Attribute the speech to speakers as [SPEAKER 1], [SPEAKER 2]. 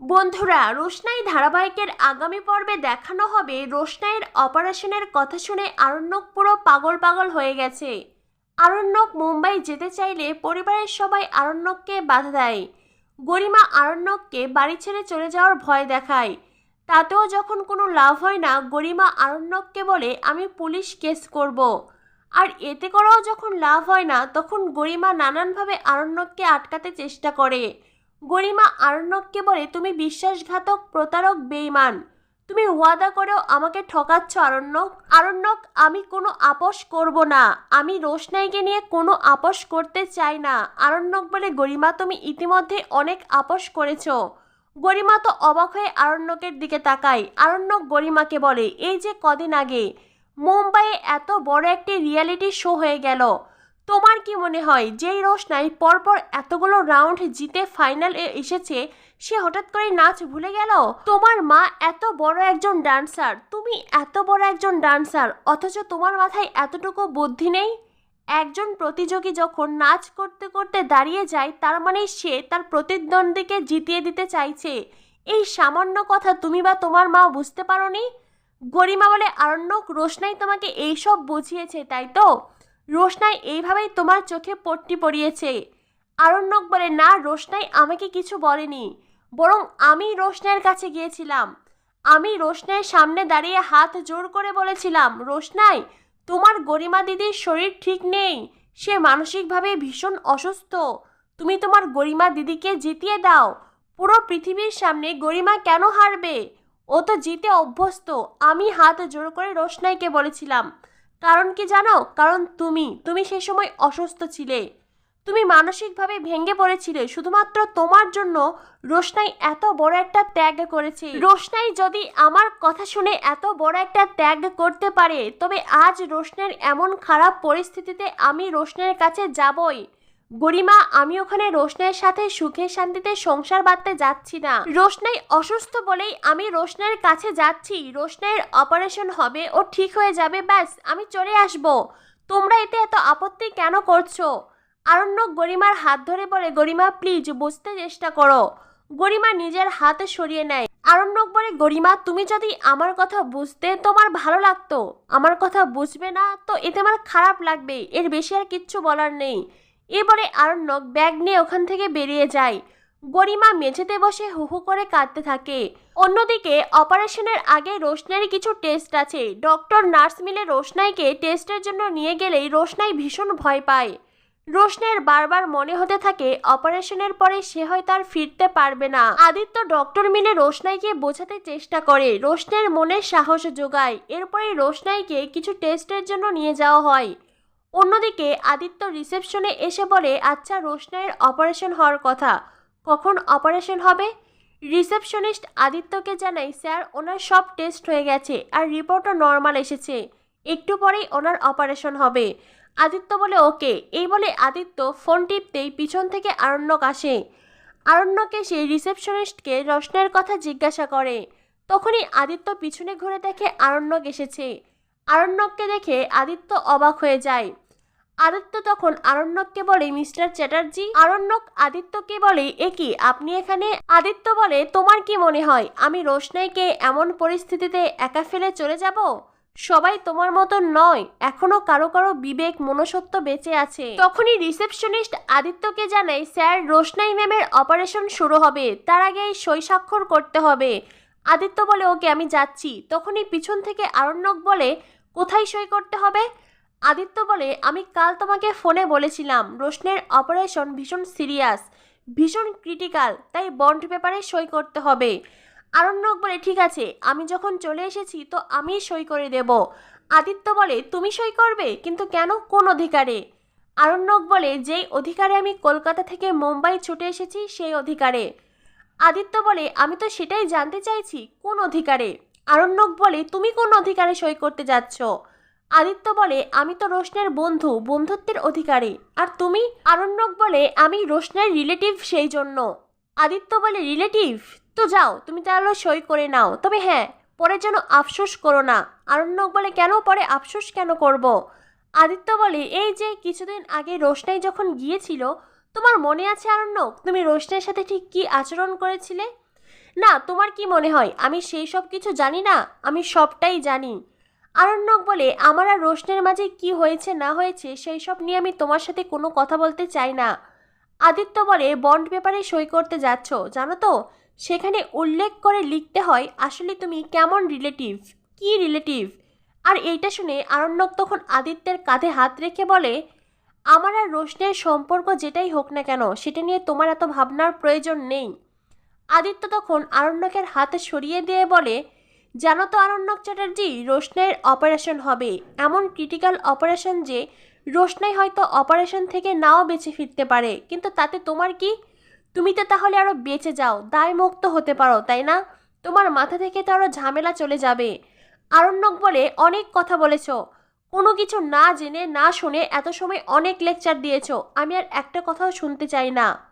[SPEAKER 1] বন্ধুরা, রোশনাই ধারাবাহিকের আগামী পর্বে দেখানো হবে রোশনাইয়ের অপারেশনের কথা শুনে আরণ্যক পুরো পাগল পাগল হয়ে গেছে। আরণ্যক মুম্বাই যেতে চাইলে পরিবারের সবাই আরণ্যককে বাধা দেয়। গরিমা আরণ্যককে বাড়ি ছেড়ে চলে যাওয়ার ভয় দেখায়। তাতেও যখন কোনো লাভ হয় না, গরিমা আরণ্যককে বলে, আমি পুলিশ কেস করব। আর এতে করেও যখন লাভ হয় না, তখন গরিমা নানানভাবে আরণ্যককে আটকাতে চেষ্টা করে। গরিমা আরণ্যককে বলে, তুমি বিশ্বাসঘাতক, প্রতারক বেইমান তুমি ওয়াদা করেও আমাকে ঠকাচ্ছ, আরণ্যক। আরণ্যক, আমি কোনো আপোষ করব না। আমি রোশনাইকে নিয়ে কোনো আপোষ করতে চাই না। আরণ্যক বলে, গরিমা, তুমি ইতিমধ্যে অনেক আপোষ করেছ। গরিমা তো অবাক হয়ে আরণ্যকের দিকে তাকায়। আরণ্যক গরিমাকে বলে, এই যে কদিন আগে, মুম্বাইয়ে এত বড় একটি রিয়েলিটি শো হয়ে গেল। তোমার কি মনে হয় যেই রোশনাই পরপর এতগুলো রাউন্ড জিতে ফাইনাল এ এসেছে, সে হঠাৎ করে নাচ ভুলে গেল? তোমার মা এত বড় একজন ডান্সার, তুমি এত বড় একজন ডান্সার, অথচ তোমার মাথায় এতটুকু বুদ্ধি নেই? একজন প্রতিযোগী যখন নাচ করতে করতে দাঁড়িয়ে যায়, তার মানে সে তার প্রতিদ্বন্দ্বীকে জিতিয়ে দিতে চাইছে। এই সামান্য কথা তুমি বা তোমার মা বুঝতে পারোনি? গরিমা বলে আরণ্যক রোশনাই তোমাকে এইসব বুঝিয়েছে, তাই তো? রোশনাই এইভাবেই তোমার চোখে পট্টি পড়িয়েছে আরণ্যক বলে, না, রোশনাই আমাকে কিছু বলেনি। বরং আমি রোশনাইয়ের কাছে গিয়েছিলাম। আমি রোশনাইয়ের সামনে দাঁড়িয়ে হাত জোর করে বলেছিলাম, রোশনাই, তোমার গরিমা দিদির শরীর ঠিক নেই। সে মানসিকভাবে ভীষণ অসুস্থ। তুমি তোমার গরিমা দিদিকে জিতিয়ে দাও। পুরো পৃথিবীর সামনে গরিমা কেন হারবে? ও তো জিতে অভ্যস্ত। আমি হাত জোর করে রোশনাইকে বলেছিলাম কারণ কি জানো? কারণ তুমি তুমি সে সময় অসুস্থ ছিলে। তুমি মানসিকভাবে ভেঙে পড়েছিলে, শুধুমাত্র তোমার জন্য রোশনাই এত বড় একটা ত্যাগ করেছে। রোশনাই যদি আমার কথা শুনে এত বড় একটা ত্যাগ করতে পারে, তবে আজ রোশনের এমন খারাপ পরিস্থিতিতে আমি রোশনের কাছে যাবই। গরিমা, আমি ওখানে রোশনের সাথে সুখে শান্তিতে সংসার বাঁধতে যাচ্ছি না। রোশনাই অসুস্থ বলেই আমি রোশনের কাছে যাচ্ছি। রোশনাইয়ের অপারেশন হবে, ও ঠিক হয়ে যাবে, ব্যাস, আমি চলে আসব। তোমরা এতে এত আপত্তি কেন করছ? আরণ্যক গরিমার হাত ধরে বলে, গরিমা প্লিজ বুঝতে চেষ্টা করো। গরিমা নিজের হাত সরিয়ে নেয়। আরণ্যক বলে, গরিমা, তুমি যদি আমার কথা বুঝতে তোমার ভালো লাগতো। আমার কথা বুঝবে না, তো এতে আমার খারাপ লাগবে। এর বেশি আর কিচ্ছু বলার নেই। এ বলে আরণ্যক ব্যাগ নিয়ে ওখান থেকে বেরিয়ে যায়। গরিমা মেঝেতে বসে হু হু করে কাঁদতে থাকে। অন্যদিকে অপারেশনের আগে রোশনাইয়ের কিছু টেস্ট আছে। ডক্টর নার্স মিলে রোশনাইকে টেস্টের জন্য নিয়ে গেলেই রোশনাই ভীষণ ভয় পায়। রোশনের বারবার মনে হতে থাকে, অপারেশনের পরে সে হয়তো আর ফিরতে পারবে না। আদিত্য ডক্টর মিলে রোশনাইকে বোঝাতে চেষ্টা করে। রোশনের মনে সাহস যোগায়। এরপরে রোশনাইকে কিছু টেস্টের জন্য নিয়ে যাওয়া হয়। অন্যদিকে আদিত্য রিসেপশনে এসে বলে আচ্ছা রোশনাইয়ের অপারেশন হওয়ার কথা। কখন অপারেশন হবে? রিসেপশনিস্ট আদিত্যকে জানাই স্যার, ওনার সব টেস্ট হয়ে গেছে আর রিপোর্টও নর্মাল এসেছে। একটু পরেই ওনার অপারেশন হবে। আদিত্য বলে, ওকে। এই বলে আদিত্য ফোন টিপতেই পিছন থেকে আরণ্যক আসে। আরণ্যকে এসে রিসেপশনিস্টকে রোশনের কথা জিজ্ঞাসা করে। তখনই আদিত্য পিছনে ঘুরে দেখে আরণ্যক এসেছে। আরণ্যককে দেখে আদিত্য অবাক হয়ে যায়। আদিত্য তখন আরণ্যককে বলে, মিস্টার চ্যাটার্জি, আরণ্যক আদিত্যকে বলে, এ কি, আপনি এখানে? আদিত্য বলে, তোমার কি মনে হয়, আমি রোশনাইকে এমন পরিস্থিতিতে একা ফেলে চলে যাব? সবাই তোমার মতো নয়, এখনও কারও কারও বিবেক মনসত্ব বেঁচে আছে। তখনই রিসেপশনিস্ট আদিত্যকে জানায়, স্যার, রোশনাই ম্যামের অপারেশন শুরু হবে, তার আগেই সই স্বাক্ষর করতে হবে। আদিত্য বলে, ওকে, আমি যাচ্ছি। তখনই পিছন থেকে আরণ্যক বলে, কোথায় সই করতে হবে? আদিত্য বলে, আমি কাল তোমাকে ফোনে বলেছিলাম রোশনের অপারেশন ভীষণ সিরিয়াস, ভীষণ ক্রিটিক্যাল, তাই বন্ড পেপারে সই করতে হবে। আরণ্যক বলে, ঠিক আছে, আমি যখন চলে এসেছি তো আমি সই করে দেব। আদিত্য বলে, তুমি সই করবে, কিন্তু কেন, কোন অধিকারে? আরণ্যক বলে, যেই অধিকারে আমি কলকাতা থেকে মুম্বাই ছুটে এসেছি, সেই অধিকারে। আদিত্য বলে, আমি তো সেটাই জানতে চাইছি, কোন অধিকারে? আরণ্যক বলে, তুমি কোন অধিকারে সই করতে যাচ্ছ? আদিত্য বলে, আমি তো রোশনের বন্ধু, বন্ধুত্বের অধিকারী। আর তুমি? আরণ্যক বলে, আমি রোশনের রিলেটিভ সেই জন্য। আদিত্য বলে, রিলেটিভ? তো যাও, তুমি তাহলে সই করে নাও। তবে হ্যাঁ পরে যেন আফসোস করো না। আরণ্যক বলে, কেন? পরে আফসোস কেন করব। আদিত্য বলে, এই যে কিছুদিন আগে রোশনাই যখন গিয়েছিল, তোমার মনে আছে আরণ্যক? তুমি রোশনের সাথে ঠিক কী আচরণ করেছিলে? না, তোমার কি মনে হয়? আমি সেই সব কিছু জানি না? আমি সবটাই জানি। আরণ্যক বলে, আমার আর রোশনের মাঝে কি হয়েছে না হয়েছে, সেই সব নিয়ে আমি তোমার সাথে কোনো কথা বলতে চাই না। আদিত্য বলে, বন্ড পেপারে সই করতে যাচ্ছ, জানো তো? সেখানে উল্লেখ করে লিখতে হয়, আসলে তুমি কেমন রিলেটিভ? কি রিলেটিভ? আর এইটা শুনে আরণ্যক তখন আদিত্যের কাঁধে হাত রেখে বলে, আমার আর রোশনের সম্পর্ক যেটাই হোক না কেন, সেটা নিয়ে তোমার এত ভাবনার প্রয়োজন নেই। আদিত্য তখন আরণ্যকের হাতে সরিয়ে দিয়ে বলে জানো তো আরণ্যক চ্যাটার্জি রোশনাইয়ের অপারেশন হবে। এমন ক্রিটিক্যাল অপারেশন যে, রোশনাই হয়তো অপারেশন থেকে নাও বেঁচে ফিরতে পারে। কিন্তু তাতে তোমার কি? তুমি তো তাহলে আরও বেঁচে যাও দায় মুক্ত হতে পারো, তাই না? তোমার মাথা থেকে তো আরও ঝামেলা চলে যাবে। আরণ্যক বলে, অনেক কথা বলেছ। কোনো কিছু না জেনে, না শুনে এত সময় অনেক লেকচার দিয়েছ। আমি আর একটা কথাও শুনতে চাই না।